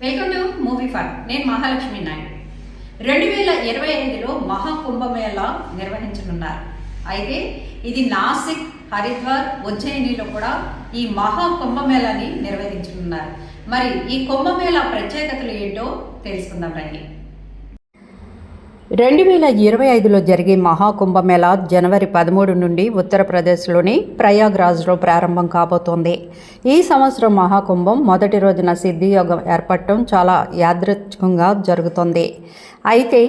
Welcome to movie fun నేను మహాలక్ష్మి నాయుడు. రెండు వేల ఇరవై ఐదులో మహాకుంభమేళా నిర్వహించనున్నారు. అయితే ఇది నాసిక్ హరిద్వార్ ఉజ్జయినిలో కూడా ఈ మహాకుంభమేళాని నిర్వహించనున్నారు. మరి ఈ కుంభమేళా ప్రత్యేకతలు ఏంటో తెలుసుకుందాం రండి. రెండు వేల ఇరవై ఐదులో జరిగే మహాకుంభమేళా జనవరి పదమూడు నుండి ఉత్తరప్రదేశ్లోని ప్రయాగ్రాజ్లో ప్రారంభం కాబోతోంది. ఈ సంవత్సరం మహాకుంభం మొదటి రోజున సిద్ధియోగం ఏర్పడటం చాలా యాదృచ్ఛికంగా జరుగుతోంది. అయితే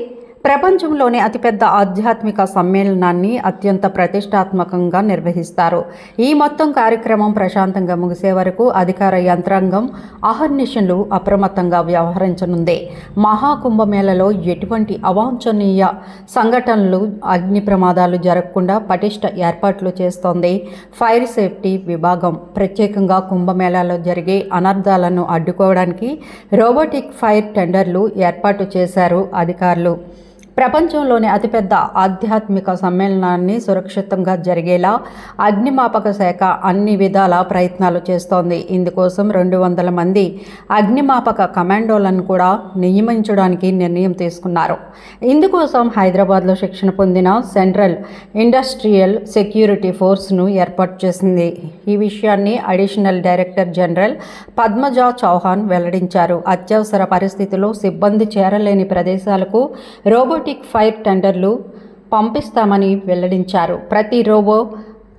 ప్రపంచంలోనే అతిపెద్ద ఆధ్యాత్మిక సమ్మేళనాన్ని అత్యంత ప్రతిష్టాత్మకంగా నిర్వహిస్తారు. ఈ మొత్తం కార్యక్రమం ప్రశాంతంగా ముగిసే వరకు అధికార యంత్రాంగం అహర్నిశలు అప్రమత్తంగా వ్యవహరించనుంది. మహాకుంభమేళలో ఎటువంటి అవాంఛనీయ సంఘటనలు అగ్ని ప్రమాదాలు జరగకుండా పటిష్ట ఏర్పాట్లు చేస్తోంది ఫైర్ సేఫ్టీ విభాగం. ప్రత్యేకంగా కుంభమేళాలో జరిగే అనర్థాలను అడ్డుకోవడానికి రోబోటిక్ ఫైర్ టెండర్లు ఏర్పాటు చేశారు అధికారులు. ప్రపంచంలోని అతిపెద్ద ఆధ్యాత్మిక సమ్మేళనాన్ని సురక్షితంగా జరిగేలా అగ్నిమాపక శాఖ అన్ని విధాల ప్రయత్నాలు చేస్తోంది. ఇందుకోసం రెండు వందల మంది అగ్నిమాపక కమాండోలను కూడా నియమించడానికి నిర్ణయం తీసుకున్నారు. ఇందుకోసం హైదరాబాద్లో శిక్షణ పొందిన సెంట్రల్ ఇండస్ట్రియల్ సెక్యూరిటీ ఫోర్స్ను ఏర్పాటు చేసింది. ఈ విషయాన్ని additional director general Padmaja Chauhan వెల్లడించారు. అత్యవసర పరిస్థితుల్లో సిబ్బంది చేరలేని ప్రదేశాలకు రోబోట్ రోబోటిక్ ఫైర్ టెండర్లు పంపిస్తామని వెల్లడించారు. ప్రతి రోబో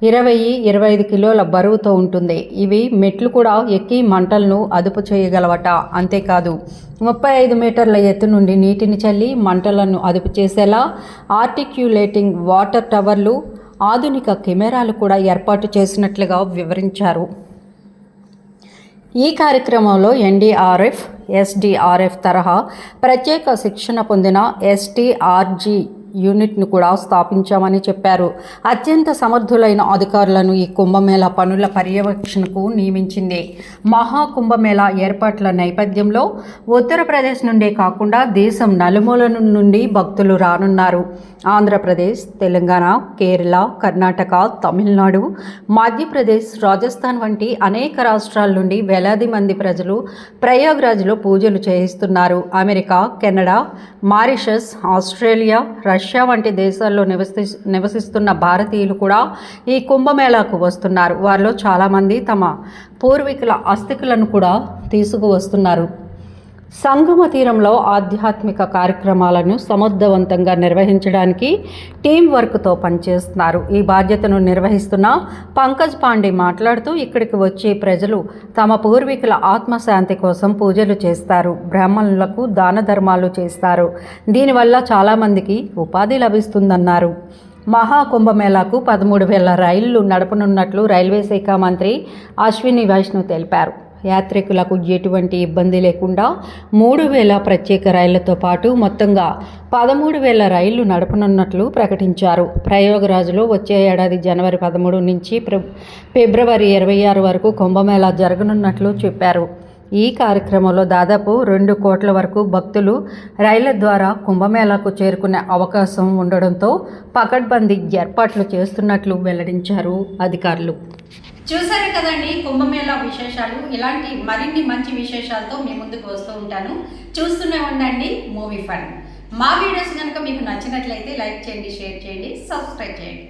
ఇరవై ఇరవై ఐదు కిలోల బరువుతో ఉంటుంది. ఇవి మెట్లు కూడా ఎక్కి మంటలను అదుపు చేయగలవట. అంతేకాదు ముప్పై ఐదు మీటర్ల ఎత్తు నుండి నీటిని చల్లి మంటలను అదుపు చేసేలా ఆర్టిక్యులేటింగ్ వాటర్ టవర్లు ఆధునిక కెమెరాలు కూడా ఏర్పాటు చేసినట్లుగా వివరించారు. ఈ కార్యక్రమంలో ఎన్డీఆర్ఎఫ్ ఎస్డీఆర్ఎఫ్ తరహా ప్రత్యేక శిక్షణ పొందిన ఎస్టీఆర్జీ యూనిట్ను కూడా స్థాపించామని చెప్పారు. అత్యంత సమర్థులైన అధికారులను ఈ కుంభమేళా పనుల పర్యవేక్షణకు నియమించింది. మహాకుంభమేళా ఏర్పాట్ల నేపథ్యంలో ఉత్తరప్రదేశ్ నుండే కాకుండా దేశం నలుమూల నుండి భక్తులు రానున్నారు. ఆంధ్రప్రదేశ్ తెలంగాణ కేరళ కర్ణాటక తమిళనాడు మధ్యప్రదేశ్ రాజస్థాన్ వంటి అనేక రాష్ట్రాల నుండి వేలాది మంది ప్రజలు ప్రయాగ్రాజ్లో పూజలు చేయిస్తున్నారు. America Canada Mauritius Australia Russia Russia వంటి దేశాల్లో నివసి నివసిస్తున్న భారతీయులు కూడా ఈ కుంభమేళాకు వస్తున్నారు. వారిలో చాలామంది తమ పూర్వీకుల అస్థికులను కూడా తీసుకువస్తున్నారు. సంగమ తీరంలో ఆధ్యాత్మిక కార్యక్రమాలను సమర్థవంతంగా నిర్వహించడానికి టీం వర్క్తో పనిచేస్తున్నారు. ఈ బాధ్యతను నిర్వహిస్తున్న పంకజ్ పాండే మాట్లాడుతూ ఇక్కడికి వచ్చే ప్రజలు తమ పూర్వీకుల ఆత్మశాంతి కోసం పూజలు చేస్తారు బ్రాహ్మణులకు దాన ధర్మాలు చేస్తారు. దీనివల్ల చాలామందికి ఉపాధి లభిస్తుందన్నారు. మహాకుంభమేళాకు పదమూడు వేల రైళ్ళు నడపనున్నట్లు రైల్వే శాఖ మంత్రి అశ్విని వైష్ణవ్ తెలిపారు. యాత్రికులకు ఎటువంటి ఇబ్బంది లేకుండా మూడు వేల ప్రత్యేక రైళ్ళతో పాటు మొత్తంగా పదమూడు వేల రైళ్ళు నడపనున్నట్లు ప్రకటించారు. ప్రయోగరాజులో వచ్చే ఏడాది జనవరి పదమూడు నుంచి ఫిబ్రవరి ఇరవై ఆరు వరకు కుంభమేళా జరగనున్నట్లు చెప్పారు. ఈ కార్యక్రమంలో దాదాపు రెండు కోట్ల వరకు భక్తులు రైళ్ళ ద్వారా కుంభమేళాకు చేరుకునే అవకాశం ఉండడంతో పకడ్బందీ ఏర్పాట్లు చేస్తున్నట్లు వెల్లడించారు అధికారులు. చూసారు కదండి కుంభమేళా విశేషాలు. ఇలాంటి మరిన్ని మంచి విశేషాలతో మీ ముందుకు వస్తూ ఉంటాను. చూస్తూనే ఉండండి మూవీ ఫన్. మా వీడియోస్ కనుక మీకు నచ్చినట్లయితే లైక్ చేయండి షేర్ చేయండి సబ్స్క్రైబ్ చేయండి.